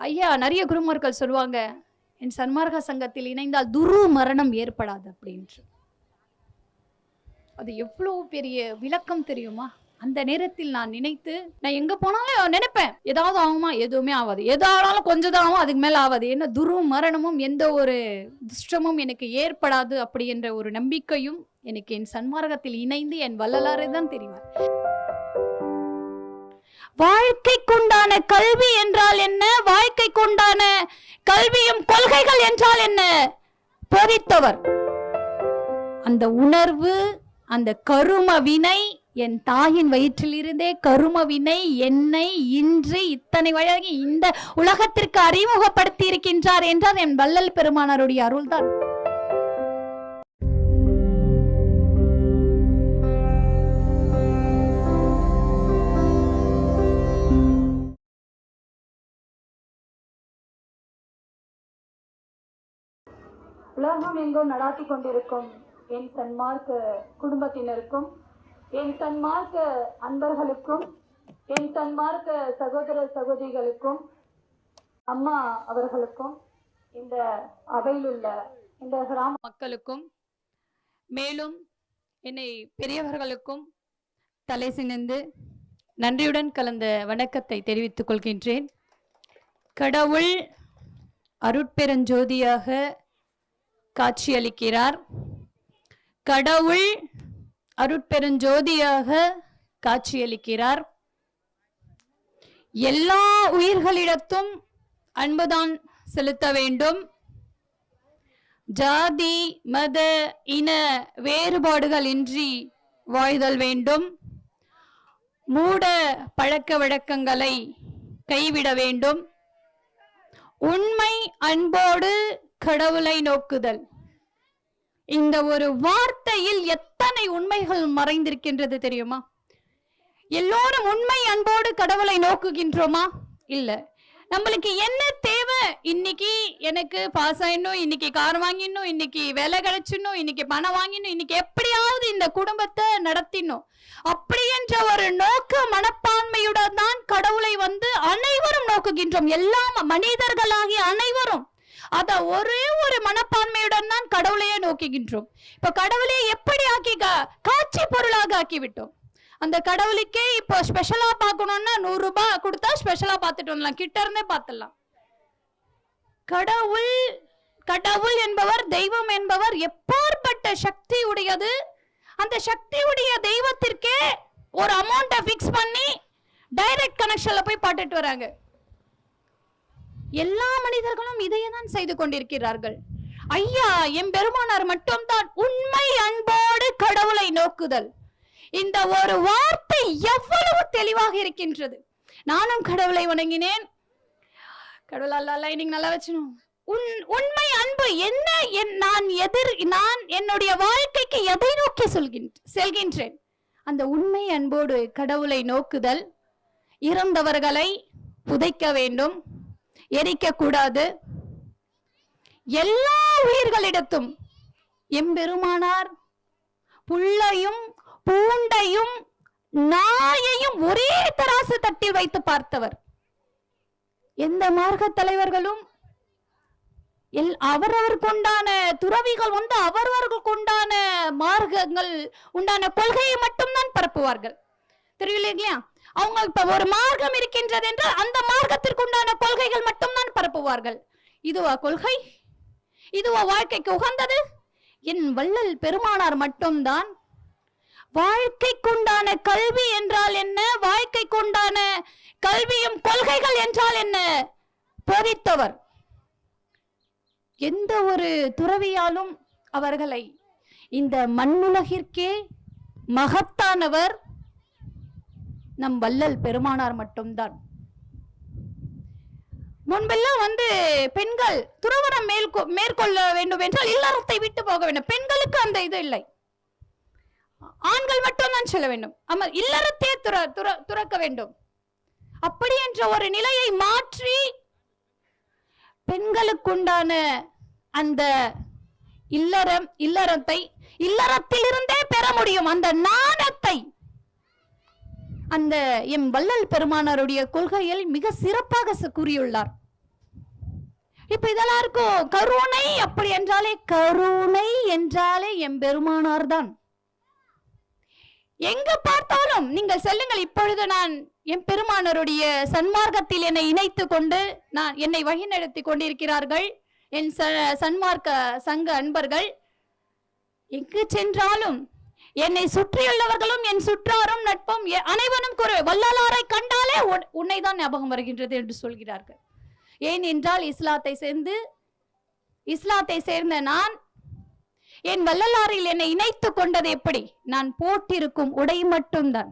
ஐயா நிறைய குருமார்கள் சொல்லுவாங்க என் சன்மார்க சங்கத்தில் இணைந்தால் துரு மரணம் ஏற்படாது அப்படின்று அது எவ்வளோ பெரிய விளக்கம் தெரியுமா? அந்த நேரத்தில் நான் நினைத்து நான் எங்க போனாலும் நினைப்பேன் ஏதாவது ஆகுமா? எதுவுமே ஆகாது. எதானாலும் கொஞ்சம் தான் ஆகும் அதுக்கு மேல ஆகாது. என்ன துரு மரணமும் எந்த ஒரு துஷ்டமும் எனக்கு ஏற்படாது அப்படி என்ற ஒரு நம்பிக்கையும் எனக்கு என் சன்மார்க்கத்தில் இணைந்து என் வள்ளலாறு தான் தெரிவார் வாழ்க்கைக்குண்டான கல்வி என்றால் என்ன? வாழ்க்கைக்குண்டான கல்வியும் கொள்கைகள் என்றால் என்ன? போதித்தவர் அந்த உணர்வு அந்த கரும வினை என் தாயின் வயிற்றிலிருந்தே கரும வினை என்னை இன்று இத்தனை வழங்கி இந்த உலகத்திற்கு அறிமுகப்படுத்தி இருக்கின்றார் என்றால் என் வள்ளல் பெருமானாருடைய அருள்தான். உலகம் எங்கும் நடாத்தி கொண்டிருக்கும். என் சன்மார்க்க குடும்பத்தினருக்கும் என் சன்மார்க்க அன்பர்களுக்கும் என் சன்மார்க்க சகோதர சகோதரிகளுக்கும் அம்மா அவர்களுக்கும் இந்த அவையில் உள்ள இந்த கிராம மக்களுக்கும் மேலும் என்னை பெரியவர்களுக்கும் தலை சினிந்து நன்றியுடன் கலந்த வணக்கத்தை தெரிவித்துக் கொள்கின்றேன். கடவுள் அருட்பெருஞ்சோதியாக காட்சியளிக்கிறார். கடவுள் அருட்பெருஞ்சோதியாக காட்சியளிக்கிறார். எல்லா உயிர்களிடத்தும் அன்புதான் செலுத்த வேண்டும். ஜாதி மத இன வேறுபாடுகள் இன்றி வாழ்தல் வேண்டும். மூட பழக்க வழக்கங்களை கைவிட வேண்டும். உண்மை அன்போடு கடவுளை நோக்குதல். இந்த ஒரு வார்த்தையில் எத்தனை உண்மைகள் மறைந்திருக்கின்றது தெரியுமா? எல்லோரும் உண்மை அன்போடு கடவுளை நோக்குகின்றோமா? இல்ல. நம்மளுக்கு என்ன தேவை? இன்னைக்கு எனக்கு பாஸ் ஆயிடணும் இன்னைக்கு கார் வாங்கிடணும் இன்னைக்கு வேலை கிடைச்சிடணும் இன்னைக்கு பணம் வாங்கிடணும் இன்னைக்கு எப்படியாவது இந்த குடும்பத்தை நடத்தினோம் அப்படி என்ற ஒரு நோக்க மனப்பான்மையுடன் தான் கடவுளை வந்து அனைவரும் நோக்குகின்றோம். எல்லா மனிதர்களாகிய அனைவரும். அத ஒரே ஒரு மனப்பான்மையுடன் தான் கடவுளையே நோக்குகின்றோம். இப்ப கடவுளை எப்படி ஆக்கி காட்சி பொருளாக ஆக்கி விட்டோம் அந்த கடவுளுக்கே இப்போ ஸ்பெஷலா பார்க்கணும்னா நூறு ரூபாய் கொடுத்தா ஸ்பெஷலா பார்த்துட்டு வரலாம் கிட்ட இருந்தே பார்த்துடலாம். கடவுள் கடவுள் என்பவர் தெய்வம் என்பவர் எப்பாற்பட்ட சக்தி உடையது? அந்த சக்தியுடைய தெய்வத்திற்கே ஒரு அமௌண்ட்டை ஃபிக்ஸ் பண்ணி டைரக்ட் கனெக்ஷன்ல போய் பாட்டுட்டு வராங்க. எல்லா மனிதர்களும் இதையே தான் செய்து கொண்டிருக்கிறார்கள். ஐயா எம் பெருமானார் மட்டும்தான் உண்மை அன்போடு கடவுளை நோக்குதல். இந்த ஒரு வார்த்தை எவ்வளவு தெளிவாக இருக்கின்றது. நானும் கடவுளை வணங்கினேன். கடவுள் அல்ல இன்னைக்கு நல்லா வச்சணும் உன் உண்மை அன்பு என்ன என் நான் எதிர் நான் என்னுடைய வாழ்க்கைக்கு எதை நோக்கி சொல்கின்ற செல்கின்றேன்? அந்த உண்மை அன்போடு கடவுளை நோக்குதல் இறந்தவர்களை புதைக்க வேண்டும். எரிக்க கூடாது எல்லா உயிர்களிடத்தும் எம்பெருமானார் புள்ளையும் பூண்டையும் நாயையும் ஒரே தராசு தட்டில் வைத்து பார்த்தவர். எந்த மார்க்க தலைவர்களும் எல் துறவிகள் வந்து அவரவர்களுக்கு உண்டான மார்க்கங்கள் உண்டான கொள்கையை மட்டும்தான் பரப்புவார்கள். தெரியல இல்லையா? அவங்க இப்ப ஒரு மார்க்கம் இருக்கின்றது என்றால் அந்த மார்க்கத்திற்கு உண்டான கொள்கைகள் மட்டும்தான் பரப்புவார்கள். இதுவா கொள்கை? இதுவா வாழ்க்கைக்கு உகந்தது? என் வள்ளல் பெருமானார் மட்டும்தான். வாழ்க்கைக்குண்டான கல்வி என்றால் என்ன? வாழ்க்கைக்குண்டான கல்வியும் கொள்கைகள் என்றால் என்ன? போதித்தவர் எந்த ஒரு துறவியாலும் அவர்களை இந்த மண்ணுலகிற்கே மகத்தானவர் நம் வள்ளல் பெருமானார் மட்டும்தான். முன்பெல்லாம் வந்து பெண்கள் துறவரம் மேற்கொ மேற்கொள்ள வேண்டும் என்றால் இல்லறத்தை விட்டு போக வேண்டும். பெண்களுக்கு அந்த இது இல்லை. ஆண்கள் மட்டும்தான் சொல்ல வேண்டும். ஆமா இல்லறத்தையே துற துற துறக்க வேண்டும். அப்படி என்ற ஒரு நிலையை மாற்றி பெண்களுக்குண்டான அந்த இல்லறம் இல்லறத்தை இல்லறத்திலிருந்தே பெற முடியும். அந்த நாணத்தை அந்த எம் வள்ளல் பெருமானாருடைய கொள்கையில் மிக சிறப்பாக கூறியுள்ளார். இப்ப இதெல்லாம் இருக்கும். கருணை அப்படி என்றாலே கருணை என்றாலே எம்பெருமானார் தான். எங்க பார்த்தாலும் நீங்கள் செல்லுங்கள். இப்பொழுது நான் என் பெருமானருடைய சன்மார்க்கத்தில் என்னை இணைத்து கொண்டு நான் என்னை வழிநடத்தி கொண்டிருக்கிறார்கள். என் ச- சன்மார்க்க சங்க அன்பர்கள் எங்கு சென்றாலும் என்னை சுற்றியுள்ளவர்களும் என் சுற்றாரும் நட்பும் எ- அனைவரும் குறை வல்லலாரை கண்டாலே உன்னை தான் ஞாபகம் வருகின்றது என்று சொல்கிறார்கள். ஏன் என்றால் இஸ்லாத்தை சேர்ந்து இஸ்லாத்தை சேர்ந்த நான் என் வள்ளலாரில் என்னை இணைத்துக் கொண்டது எப்படி? நான் போட்டிருக்கும் உடை மட்டும்தான்.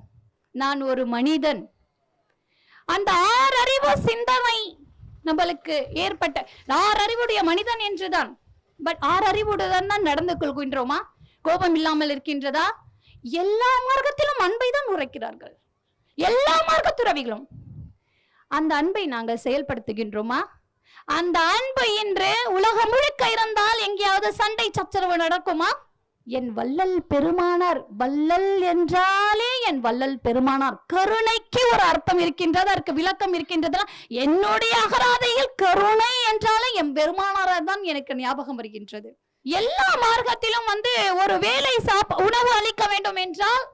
நான் ஒரு மனிதன். அந்த ஆறறிவு சிந்தனை நம்மளுக்கு ஏற்பட்ட ஆறறிவுடைய மனிதன் என்றுதான். பட் ஆறறிவுடன் தான் நடந்து கொள்கின்றோமா? கோபம் இல்லாமல் இருக்கின்றதா? எல்லா மார்க்கத்திலும் அன்பை தான் உரைக்கிறார்கள். எல்லா மார்க்கத்துறவிகளும் அந்த அன்பை நாங்கள் செயல்படுத்துகின்றோமா? அந்த அன்பு இன்று உலகம் முழுக்க இருந்தால் எங்கேயாவது சண்டை சச்சரவு நடக்குமா? என் வள்ளல் பெருமானார் வள்ளல் என்றாலே என் வள்ளல் பெருமானார். கருணைக்கு ஒரு அர்த்தம் இருக்கின்றது அதற்கு விளக்கம் இருக்கின்றது என்னுடைய அகராதையில் கருணை என்றாலே என் பெருமானார் தான் எனக்கு ஞாபகம் வருகின்றது. எல்லா மார்க்கத்திலும் வந்து ஒரு வேலை சாப்ப உணவு அளிக்க வேண்டும் என்றால்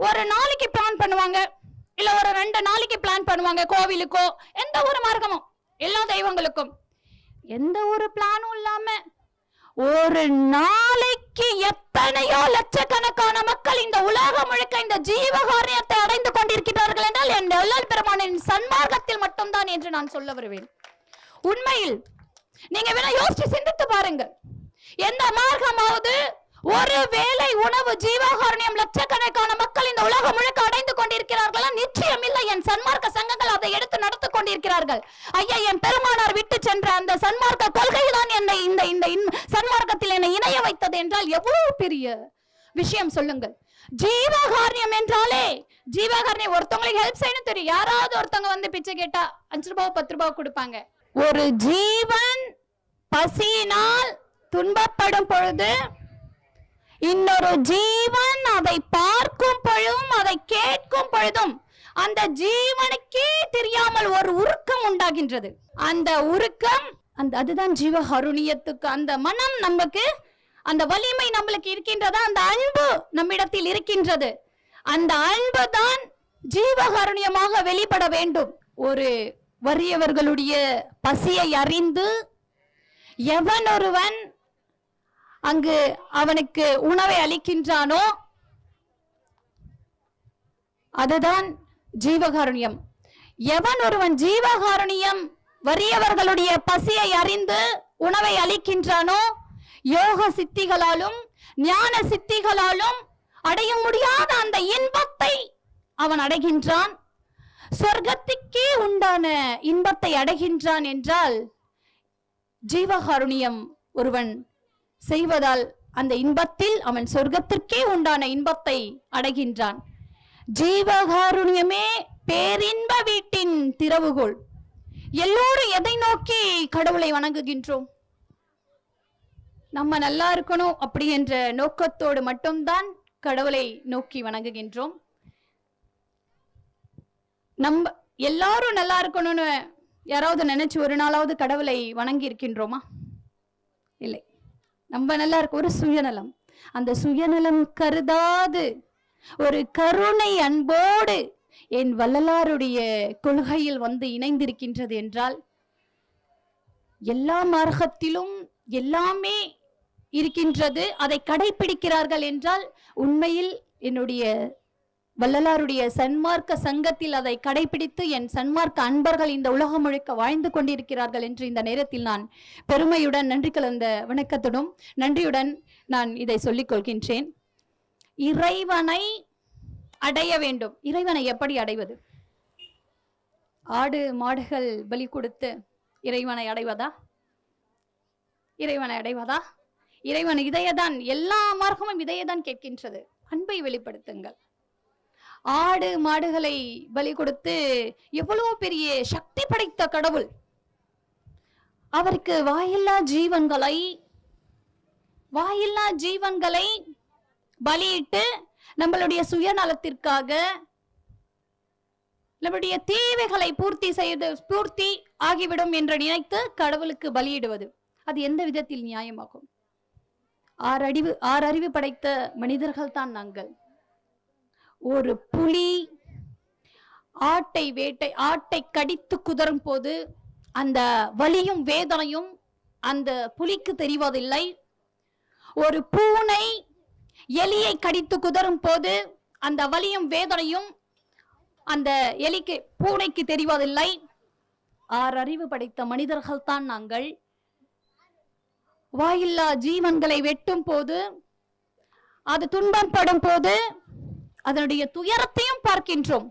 ஒரு நாளைக்கு பிளான் பண்ணுவாங்க. இல்ல ஒரு ரெண்டு நாளைக்கு பிளான் பண்ணுவாங்க கோவிலுக்கோ எந்த ஒரு மார்க்கமும். எல்லா தெய்வங்களுக்கும். எந்த ஒரு பிளானும் இல்லாம ஒரு நாளைக்கு எத்தனையோ லட்சக்கணக்கான மக்கள் இந்த உலகம் முழுக்க இந்த ஜீவகாரியத்தை அடைந்து கொண்டிருக்கிறார்கள் என்றால் என் வள்ளல் பெருமானின் சன்மார்க்கத்தில் மட்டும்தான் என்று நான் சொல்ல வருவேன். உண்மையில் நீங்க வேணா யோசிச்சு சிந்தித்து பாருங்க எந்த மார்க்கமாவது ஒரு வேலை உணவு ஜீவாகாரணியம் லட்சக்கணக்கான மக்கள் இந்த உலகம் முழுக்க அடைந்து கொண்டிருக்கிறார்களா? நிச்சயம் இல்லை. என் சன்மார்க்க சங்கங்கள் அதை எடுத்து நடத்து கொண்டிருக்கிறார்கள். ஐயா என் பெருமானார் விட்டு சென்ற அந்த சன்மார்க்க கொள்கை தான் என்னை இந்த இந்த இன்- சன்மார்க்கத்தில் என்னை இணைய வைத்தது என்றால் எவ்வளவு பெரிய விஷயம் சொல்லுங்கள். ஜீவகாரியம் என்றாலே ஜீவகாரணியம் ஒருத்தவங்களுக்கு ஹெல்ப் செய்யணும் தெரியும். யாராவது ஒருத்தவங்க வந்து பிச்சை கேட்டா அஞ்சு ரூபாய் பத்து ரூபாய் கொடுப்பாங்க. ஒரு ஜீவன் பசியினால் துன்பப்படும் பொழுது இன்னொரு ஜீவன் அதை பார்க்கும் பொழுதும் அதை கேட்கும் பொழுதும் அந்த ஜீவனுக்கே தெரியாமல் ஒரு உருக்கம் உண்டாகின்றது. அந்த உருக்கம் அந்த அதுதான் ஜீவஹருணியத்துக்கு அந்த மனம் நமக்கு அந்த வலிமை நம்மளுக்கு இருக்கின்றதா? அந்த அன்பு நம்மிடத்தில் இருக்கின்றது. அந்த அன்பு தான் ஜீவகாருண்யமாக வெளிப்பட வேண்டும். ஒரு வறியவர்களுடைய பசியை அறிந்து எவன் ஒருவன் அங்கு அவனுக்கு உணவை அளிக்கின்றானோ? அதுதான் ஜீவகாருண்யம். எவன் ஒருவன் ஜீவகாருண்யம் வறியவர்களுடைய பசியை அறிந்து உணவை அளிக்கின்றானோ? யோக சித்திகளாலும் ஞான சித்திகளாலும் அடைய முடியாத அந்த இன்பத்தை அவன் அடைகின்றான். சொர்க்கத்துக்கே உண்டான இன்பத்தை அடைகின்றான் என்றால் ஜீவகாருண்யம் ஒருவன் செய்வதால் அந்த இன்பத்தில் அவன் சொர்க்கத்திற்கே உண்டான இன்பத்தை அடைகின்றான். ஜீவகாருண்யமே பேரின்ப வீட்டின் திறவுகோள். எல்லோரும் எதை நோக்கி கடவுளை வணங்குகின்றோம்? நம்ம நல்லா இருக்கணும் அப்படி என்ற நோக்கத்தோடு மட்டும்தான் கடவுளை நோக்கி வணங்குகின்றோம். நம்ம எல்லாரும் நல்லா இருக்கணும்னு யாராவது நினைச்சு ஒரு நாளாவது கடவுளை வணங்கி இருக்கின்றோமா இல்லை. நம்ம நல்லா இருக்கு ஒரு சுயநலம். அந்த சுயநலம் கருதாது. ஒரு கருணை அன்போடு என் வள்ளலாருடைய கொள்கையில் வந்து இணைந்திருக்கின்றது என்றால் எல்லா மார்க்கத்திலும் எல்லாமே இருக்கின்றது. அதை கடைபிடிக்கிறார்கள் என்றால் உண்மையில் என்னுடைய வள்ளலாருடைய சன்மார்க்க சங்கத்தில் அதை கடைபிடித்து என் சன்மார்க்க அன்பர்கள் இந்த உலகம் முழுக்க வாழ்ந்து கொண்டிருக்கிறார்கள் என்று இந்த நேரத்தில் நான் பெருமையுடன் நன்றி கலந்த வணக்கத்துடன் நன்றியுடன் நான் இதை சொல்லிக் கொள்கின்றேன். இறைவனை அடைய வேண்டும். இறைவனை எப்படி அடைவது? ஆடு மாடுகள் பலி கொடுத்து இறைவனை அடைவதா? இறைவனை அடைவதா? இறைவன் இதையதான் எல்லா மார்க்கமும் இதையதான் கேட்கின்றது. அன்பை வெளிப்படுத்துங்கள். ஆடு மாடுகளை பலி கொடுத்து எவ்வளவு பெரிய சக்தி படைத்த கடவுள். அவருக்கு வாயில்லா ஜீவன்களை வாயில்லா ஜீவன்களை பலியிட்டு நம்மளுடைய சுயநலத்திற்காக நம்முடைய தேவைகளை பூர்த்தி செய்து பூர்த்தி ஆகிவிடும் என்று நினைத்து கடவுளுக்கு பலியிடுவது. அது எந்த விதத்தில் நியாயமாகும்? ஆறறிவு ஆறறிவு படைத்த மனிதர்கள் தான் நாங்கள். ஒரு புலி ஆட்டை வேட்டை ஆட்டை கடித்து குதறும் போது அந்த வலியும் வேதனையும் அந்த புலிக்கு தெரிவதில்லை. ஒரு பூனை எலியை கடித்து குதறும் போது அந்த வலியும் வேதனையும் அந்த எலிக்கு பூனைக்கு தெரிவதில்லை. ஆறு அறிவு படைத்த மனிதர்கள் தான் நாங்கள். வாயில்லா ஜீவன்களை வெட்டும் போது அது துன்பப்படும் போது அதனுடைய துயரத்தையும் பார்க்கின்றோம்.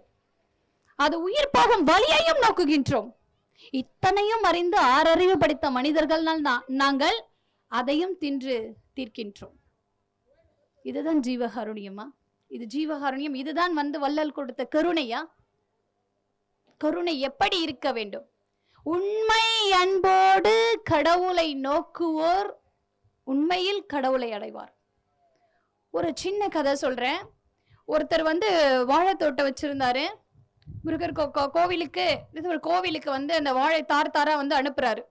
அது உயிர் போகும் வழியையும் நோக்குகின்றோம். இத்தனையும் அறிந்து ஆறறிவு படித்த மனிதர்கள் நாங்கள் அதையும் தின்று தீர்க்கின்றோம். இதுதான் ஜீவகாருண்யமா? இது ஜீவகாருண்யம் இதுதான் வந்து வள்ளல் கொடுத்த கருணையா? கருணை எப்படி இருக்க வேண்டும்? உண்மை அன்போடு கடவுளை நோக்குவோர் உண்மையில் கடவுளை அடைவார். ஒரு சின்ன கதை சொல்றேன். ஒருத்தர் வந்து வாழைத்தோட்டம் வச்சிருந்தாரு. முருகர் கோ- கோவிலுக்கு ஒரு கோவிலுக்கு வந்து அந்த வாழை தார் தாரா வந்து அனுப்புறாரு.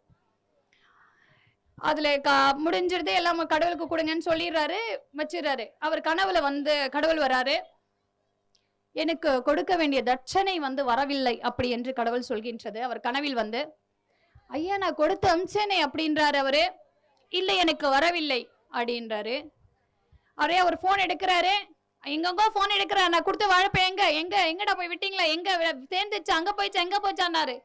அதுல க- முடிஞ்சிருது எல்லாம் கடவுளுக்கு கொடுங்கன்னு சொல்லிடுறாரு வச்சிடுறாரு. அவர் கனவுல வந்து கடவுள் வராரு. எனக்கு கொடுக்க வேண்டிய தட்சணை வந்து வரவில்லை அப்படி என்று கடவுள் சொல்கின்றது. அவர் கனவில் வந்து ஐயா நான் கொடுத்து அமிச்சேனே அப்படின்றாரு அவரு. இல்லை எனக்கு வரவில்லை அப்படின்றாரு. அவரே அவர் ஃபோன் எடுக்கிறாரு. எங்கெங்கோ ஃபோன் எடுக்கிற நான் கொடுத்து வாழைப்ப எங்க எங்க எங்கடா போய் விட்டீங்களா? எங்க சேர்ந்துச்சு அங்க போயிச்சு எங்க போச்சான்னாரு.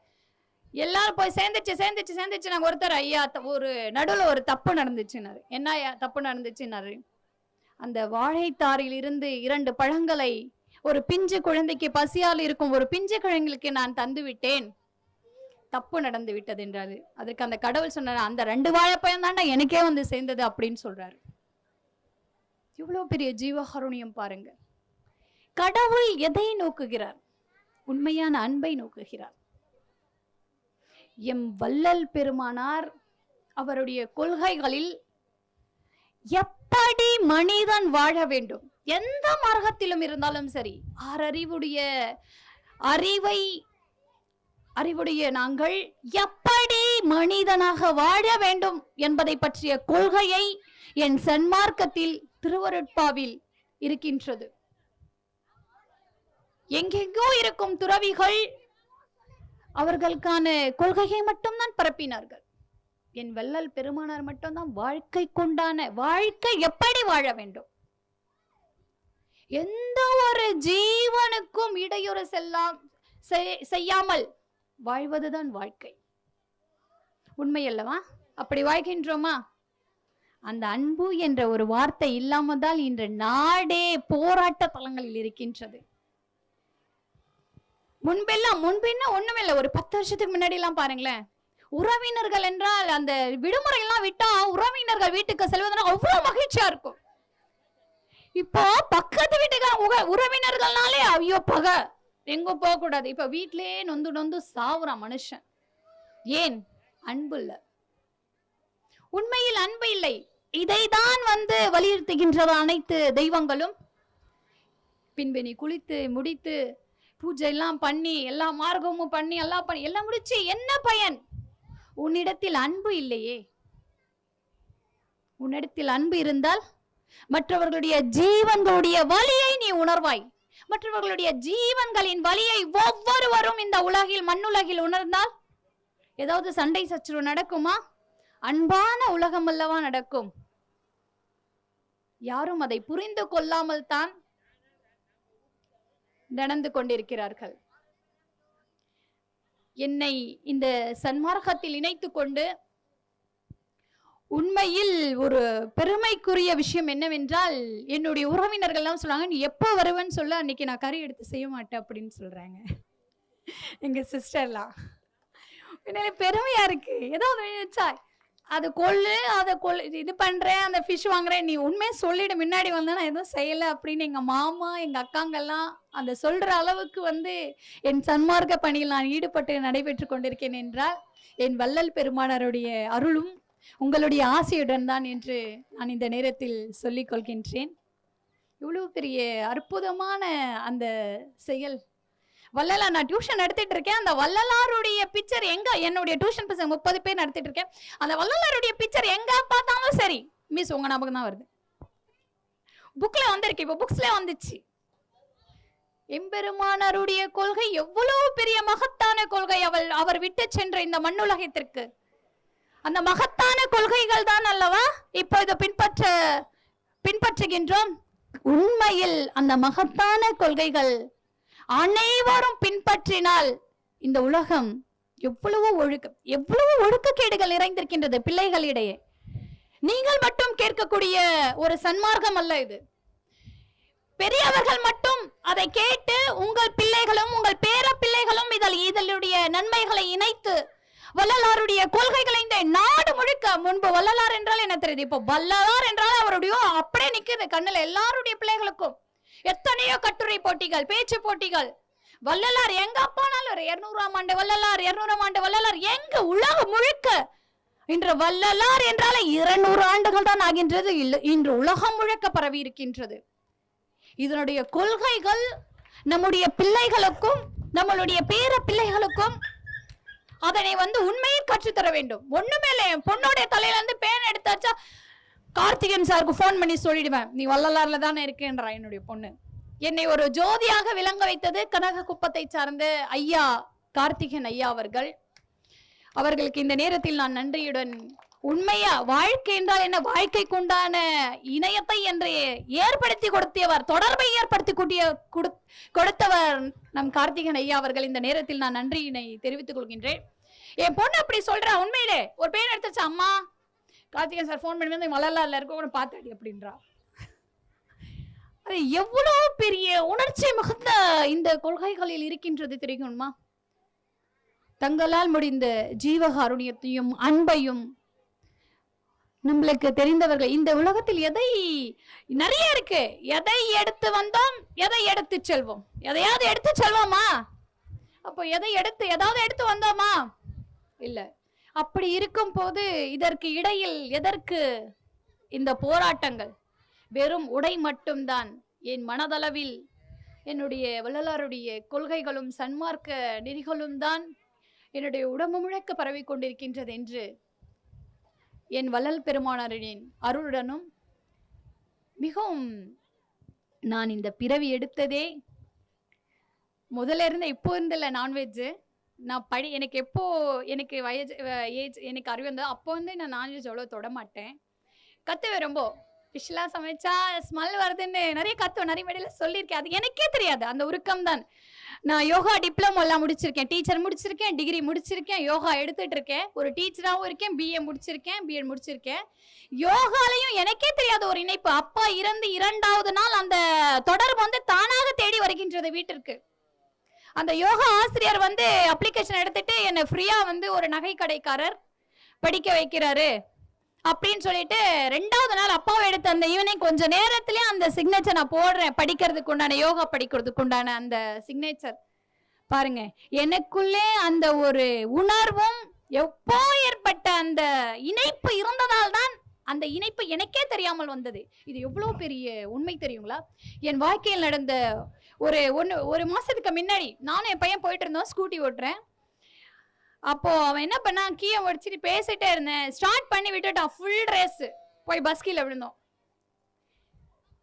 எல்லாரும் போய் சேர்ந்துச்சு சேர்ந்துச்சு சேர்ந்துச்சு நாங்க ஒருத்தர் ஐயா ஒரு நடுவுல ஒரு தப்பு நடந்துச்சுன்னாரு. என்ன ஐயா தப்பு நடந்துச்சுன்னாரு? அந்த வாழைத்தாரில் இருந்து இரண்டு பழங்களை ஒரு பிஞ்சு குழந்தைக்கு பசியால் இருக்கும் ஒரு பிஞ்சு குழந்தைகளுக்கு நான் தந்து விட்டேன். தப்பு நடந்து விட்டது என்றாரு. அதுக்கு அந்த கடவுள் சொன்னாரு அந்த ரெண்டு வாழைப்பயம் தாண்டா எனக்கே வந்து சேர்ந்தது அப்படின்னு சொல்றாரு. இவ்வளோ பெரிய ஜீவகாருண்யம் பாருங்க. கடவுள் எதை நோக்குகிறார்? உண்மையான அன்பை நோக்குகிறார். எம் வள்ளல் பெருமானார் அவருடைய கொள்கைகளில் எப்படி மனிதன் வாழ வேண்டும்? எந்த மார்க்கத்திலும் இருந்தாலும் சரி ஆறறிவுடைய அறிவை அறிவுடைய நாங்கள் எப்படி மனிதனாக வாழ வேண்டும் என்பதை பற்றிய கொள்கையை என் சன்மார்க்கத்தில் திருவருட்பாவில் இருக்கின்றது. எங்கெங்கோ இருக்கும் துறவிகள் அவர்களுக்கான கொள்கையை மட்டும்தான் பரப்பினார்கள் என் வள்ளல் பெருமானார் மட்டும்தான் வாழ்க்கை கொண்டான வாழ்க்கை எப்படி வாழ வேண்டும்? எந்த ஒரு ஜீவனுக்கும் இடையூறு செல்லாம் செய்- செய்யாமல் வாழ்வதுதான் வாழ்க்கை. உண்மை அல்லவா அப்படி வாழ்கின்றோமா? அந்த அன்பு என்ற ஒரு வார்த்தை இல்லாமதால் இன்று நாடே போராட்ட தலங்களில் இருக்கின்றது. முன்பெல்லாம் முன்பின்ன ஒண்ணுமில்ல. ஒரு பத்து வருஷத்துக்கு முன்னாடி எல்லாம் பாருங்களேன். உறவினர்கள் என்றால் அந்த விடுமுறை எல்லாம் விட்டா உறவினர்கள் வீட்டுக்கு செல்வதனால் அவ்வளவு மகிழ்ச்சியா இருக்கும். இப்போ பக்கத்து வீட்டுக்கார உக உறவினர்கள்னாலே ஐயோ பகை. எங்க போக கூடாது இப்ப வீட்லயே நொந்து நொந்து சாவுறான் மனுஷன். ஏன்? அன்பு இல்லை. உண்மையில் அன்பு இல்லை. இதைதான் வந்து வலியுறுத்துகின்றவர் அனைத்து தெய்வங்களும். பின்பு நீ குளித்து முடித்து பூஜை எல்லாம் பண்ணி எல்லா மார்க்கமும் பண்ணி எல்லாம் பண்ணி எல்லாம் முடிச்சு என்ன பயன்? உன்னிடத்தில் அன்பு இல்லையே. உன்னிடத்தில் அன்பு இருந்தால் மற்றவர்களுடைய ஜீவன்களுடைய வலியை நீ உணர்வாய். மற்றவர்களுடைய ஜீவன்களின் வலியை ஒவ்வொருவரும் இந்த உலகில் மண்ணுலகில் உணர்ந்தால் ஏதாவது சண்டை சச்சரவு நடக்குமா? அன்பான உலகம் அல்லவா நடக்கும். யாரும் அதை புரிந்து கொள்ளாமல் தான் நடந்து கொண்டிருக்கிறார்கள். என்னை இந்த சன்மார்க்கத்தில் இணைத்து கொண்டு உண்மையில் ஒரு பெருமைக்குரிய விஷயம் என்னவென்றால் என்னுடைய உறவினர்கள் எல்லாம் சொல்றாங்க நீ எப்போ வருவேன்னு சொல்ல அன்னைக்கு நான் கறி எடுத்து செய்ய மாட்டேன் அப்படின்னு சொல்றாங்க. எங்க சிஸ்டர்லாம் பெருமையா இருக்கு. ஏதோ நினைச்சா அது கொள்ளு அதை கொள் இது பண்ணுறேன் அந்த ஃபிஷ் வாங்குறேன் நீ உண்மையை சொல்லிடு முன்னாடி வந்தா நான் எதுவும் செய்யலை அப்படின்னு எங்கள் மாமா எங்கள் அக்காங்கெல்லாம் அந்த சொல்கிற அளவுக்கு வந்து என் சன்மார்க்க பணியில் நான் ஈடுபட்டு நடைபெற்று கொண்டிருக்கேன் என்றால் என் வள்ளல் பெருமானாருடைய அருளும் உங்களுடைய ஆசையுடன் தான் என்று நான் இந்த நேரத்தில் சொல்லிக் கொள்கின்றேன். இவ்வளோ பெரிய அற்புதமான அந்த செயல் வள்ளலார் நான் டியூஷன் நடத்திட்டு இருக்கேன் அந்த வள்ளலாருடைய பிக்சர் எங்க? என்னுடைய டியூஷன் பசங்க முப்பது பேர் நடத்திட்டு இருக்கேன் அந்த வள்ளலாருடைய பிக்சர் எங்க பார்த்தாலும் சரி. மிஸ் உங்க ஞாபகம் தான் வருது. புக்ல வந்திருக்கு. இப்ப புக்ஸ்ல வந்துச்சு. எம்பெருமானாருடைய கொள்கை எவ்வளவு பெரிய மகத்தான கொள்கை அவள் அவர் விட்டு சென்ற இந்த மண்ணுலகத்திற்கு. அந்த மகத்தான கொள்கைகள் தான் அல்லவா? இப்போ இதை பின்பற்ற பின்பற்றுகின்றோம். உண்மையில் அந்த மகத்தான கொள்கைகள் அனைவரும் பின்பற்றினால் இந்த உலகம் எவ்வளவோ ஒழுக்க எவ்வளவு ஒழுக்கக்கேடுகள் நிறைந்திருக்கின்றது பிள்ளைகளிடையே. நீங்கள் மட்டும் கேட்கக்கூடிய ஒரு சன்மார்க்கம் அல்ல இது. பெரியவர்கள் மட்டும் அதை கேட்டு உங்கள் பிள்ளைகளும் உங்கள் பேர பிள்ளைகளும் இதில் இதனுடைய நன்மைகளை இணைத்து வள்ளலாருடைய கொள்கைகளை இந்த நாடு முழுக்க முன்பு வள்ளலார் என்றால் என்ன தெரியுது? இப்போ வள்ளலார் என்றால் அவருடைய அப்படியே நிக்குது. கண்ணுல எல்லாருடைய பிள்ளைகளுக்கும். எத்தனையோ கட்டுரை போட்டிகள் பேச்சு போட்டிகள். வள்ளலார் எங்க போனாலும் ஒரு இருநூறாம் ஆண்டு வள்ளலார் இருநூறாம் ஆண்டு வள்ளலார் எங்க உலகம் முழுக்க. இன்று வள்ளலார் என்றாலே இருநூறு ஆண்டுகள் தான் ஆகின்றது. இன்று உலகம் முழுக்க பரவி இருக்கின்றது. இதனுடைய கொள்கைகள் நம்முடைய பிள்ளைகளுக்கும் நம்மளுடைய பேர பிள்ளைகளுக்கும் அதனை வந்து உண்மையை கற்றுத்தர வேண்டும். ஒண்ணுமே இல்லை என் பொண்ணோடைய தலையில இருந்து பேன் எடுத்தாச்சா கார்த்திகன் சாருக்கு ஃபோன் பண்ணி சொல்லிடுவேன். நீ வள்ளலாறுல தானே இருக்கேன்றா என்னுடைய பொண்ணு. என்னை ஒரு ஜோதியாக விளங்க வைத்தது கனக குப்பத்தை சார்ந்த ஐயா கார்த்திகன் ஐயா அவர்கள். அவர்களுக்கு இந்த நேரத்தில் நான் நன்றியுடன் உண்மையா வாழ்க்கை என்றால் என்ன? வாழ்க்கைக்கு உண்டான இணையத்தை என்று ஏற்படுத்தி கொடுத்தியவர் தொடர்பை ஏற்படுத்தி கூட்டிய கொடுத்தவர் நம் கார்த்திகன் ஐயா அவர்கள். இந்த நேரத்தில் நான் நன்றியினை தெரிவித்துக் கொள்கின்றேன். என் பொண்ணு அப்படி சொல்றா உண்மையிலே. ஒரு பேர் எடுத்துச்சு அம்மா? கார்த்திகேயன் சார் ஃபோன் பண்ணி வந்து வளரலாறுல இருக்க கூட பார்த்தாடி அப்படின்றா. அது எவ்வளோ பெரிய உணர்ச்சி மிகுந்த இந்த கொள்கைகளில் இருக்கின்றது தெரியுமா? தங்களால் முடிந்த ஜீவகாருண்யத்தையும் அன்பையும் நம்மளுக்கு தெரிந்தவர்கள் இந்த உலகத்தில் எதை நிறைய இருக்கு. எதை எடுத்து வந்தோம் எதை எடுத்து செல்வோம்? எதையாவது எடுத்து செல்வோமா? அப்போ எதை எடுத்து ஏதாவது எடுத்து வந்தோமா? இல்லை. அப்படி இருக்கும் போது இதற்கு இடையில் எதற்கு இந்த போராட்டங்கள்? வெறும் உடை மட்டும்தான் என் மனதளவில் என்னுடைய வள்ளலாருடைய கொள்கைகளும் சன்மார்க்க நெறிகளும் தான் என்னுடைய உடம்பு முழக்க பரவி கொண்டிருக்கின்றது என்று என் வள்ளல் பெருமானாரின் அருளுடனும் மிகவும் நான் இந்த பிறவி எடுத்ததே. முதல்ல இருந்த இப்போ இருந்தில்ல நான்வெஜ்ஜு நான் படி எனக்கு எப்போ எனக்கு வயது ஏஜ் எனக்கு அறிவு வந்தது அப்போ வந்து நான் நான்வெஜ் அவ்வளோ தொட மாட்டேன் கத்துவேன் ரொம்ப. ஃபிஷ்லாம் சமைச்சா ஸ்மெல் வருதுன்னு நிறைய கத்துவேன் நிறைய மேடையில் சொல்லியிருக்கேன். அது எனக்கே தெரியாது. அந்த உருக்கம் தான் நான் யோகா டிப்ளமோ எல்லாம் முடிச்சிருக்கேன். டீச்சர் முடிச்சிருக்கேன் டிகிரி முடிச்சிருக்கேன் யோகா எடுத்துட்டு இருக்கேன் ஒரு டீச்சராகவும் இருக்கேன் பிஏ முடிச்சிருக்கேன் பிஎட் முடிச்சிருக்கேன். யோகாலையும் எனக்கே தெரியாத ஒரு இணைப்பு. அப்பா இறந்து இரண்டாவது நாள் அந்த தொடர்பு வந்து தானாக தேடி வருகின்றது வீட்டிற்கு. அந்த யோகா ஆசிரியர் வந்து அப்ளிகேஷன் எடுத்துட்டு என்னை ஃப்ரீயா வந்து ஒரு நகை கடைக்காரர் படிக்க வைக்கிறாரு. அப்படின்னு சொல்லிட்டு ரெண்டாவது நாள் அப்பாவை எடுத்த அந்த ஈவினிங் கொஞ்ச நேரத்திலே அந்த சிக்னேச்சர் நான் போடுறேன். படிக்கிறதுக்கு உண்டான யோகா படிக்கிறதுக்கு உண்டான அந்த சிக்னேச்சர் பாருங்க எனக்குள்ளே அந்த ஒரு உணர்வும் எப்போ ஏற்பட்ட அந்த இணைப்பு இருந்ததால் தான் அந்த இணைப்பு எனக்கே தெரியாமல் வந்தது. இது எவ்வளோ பெரிய உண்மை தெரியுங்களா? என் வாழ்க்கையில் நடந்த ஒரு ஒன்று ஒரு மாதத்துக்கு முன்னாடி நானும் என் பையன் போயிட்டு இருந்தோம் ஸ்கூட்டி ஓட்டுறேன். அப்போது அவன் என்ன பண்ணான்? கீயை முடிச்சிட்டு பேசிட்டே இருந்தேன். ஸ்டார்ட் பண்ணி விட்டுட்டான் ஃபுல் ரேஸ் போய் பஸ் கீழே விழுந்தோம்.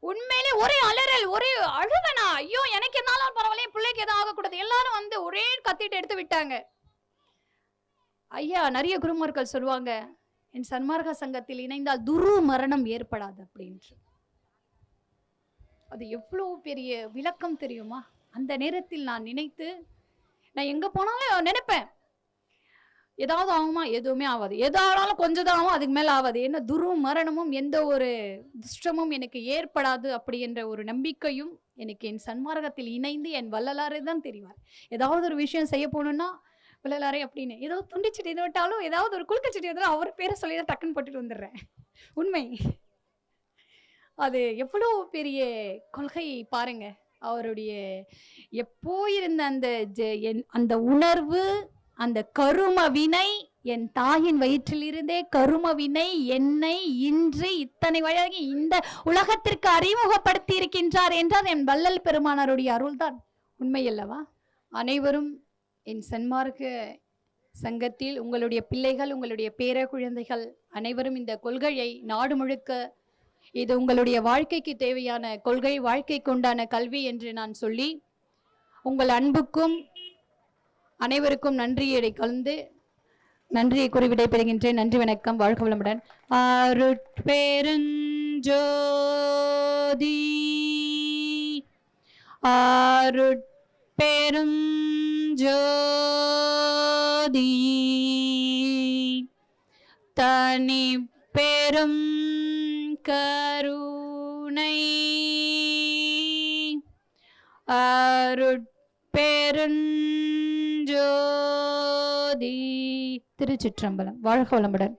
உண்மையிலே ஒரே அலறல் ஒரே அழுகனா ஐயோ எனக்கு என்னாலும் பரவாயில்ல என் பிள்ளைக்கு எதுவும் ஆகக்கூடாது. எல்லாரும் வந்து ஒரே கத்திட்டு எடுத்து விட்டாங்க. ஐயா நிறைய குருமார்கள் சொல்லுவாங்க என் சன்மார்க்க சங்கத்தில் இணைந்தால் துரு மரணம் ஏற்படாது அப்படின்ட்டு. அது எவ்வளோ பெரிய விளக்கம் தெரியுமா? அந்த நேரத்தில் நான் நினைத்து நான் எங்கே போனாலும் நினைப்பேன். ஏதாவது ஆகுமா? எதுவுமே ஆகாது. எது ஆனாலும் கொஞ்சம் தான் ஆகும் அதுக்கு மேலே ஆகாது. என்ன துரு மரணமும் எந்த ஒரு துஷ்டமும் எனக்கு ஏற்படாது அப்படி என்ற ஒரு நம்பிக்கையும் எனக்கு என் சன்மார்க்கத்தில் இணைந்து என் வள்ளலாரே தான் தெரிவார். ஏதாவது ஒரு விஷயம் செய்ய போகணுன்னா வள்ளலாரே அப்படின்னு. ஏதோ துண்டிச்சிட்டு இதை விட்டாலும் ஏதாவது ஒரு குலுக்கச்சட்டி எதாவது அவர் பேரை சொல்லி தான் டக்குன்னு போட்டுட்டு வந்துடுறேன். உண்மை. அது எவ்வளோ பெரிய கொள்கை பாருங்க. அவருடைய எப்போ இருந்த அந்த ஜெ- என்- அந்த உணர்வு அந்த கரும வினை என் தாயின் வயிற்றிலிருந்தே கரும வினை என்னை இன்று இத்தனை வழங்கி இந்த உலகத்திற்கு அறிமுகப்படுத்தி இருக்கின்றார் என்றால் என் வள்ளல் பெருமானாருடைய அருள்தான். உண்மையல்லவா அனைவரும் என் சன்மார்க்க சங்கத்தில் உங்களுடைய பிள்ளைகள் உங்களுடைய பேர குழந்தைகள் அனைவரும் இந்த கொள்கையை நாடு முழுக்க இது உங்களுடைய வாழ்க்கைக்கு தேவையான கொள்கை வாழ்க்கைக்கு உண்டான கல்வி என்று நான் சொல்லி உங்கள் அன்புக்கும் அனைவருக்கும் நன்றியை கலந்து நன்றியை கூறி விடைபெறுகின்றேன். நன்றி வணக்கம் வாழ்க வளமுடன். அருட்பெருஞ்சோதி அருட்பெருஞ்சோதி தனி பெரும் கருணை. அருட்பெருஞ்சோதி. திருச்சிற்றம்பலம். வாழ்க வளமுடன்.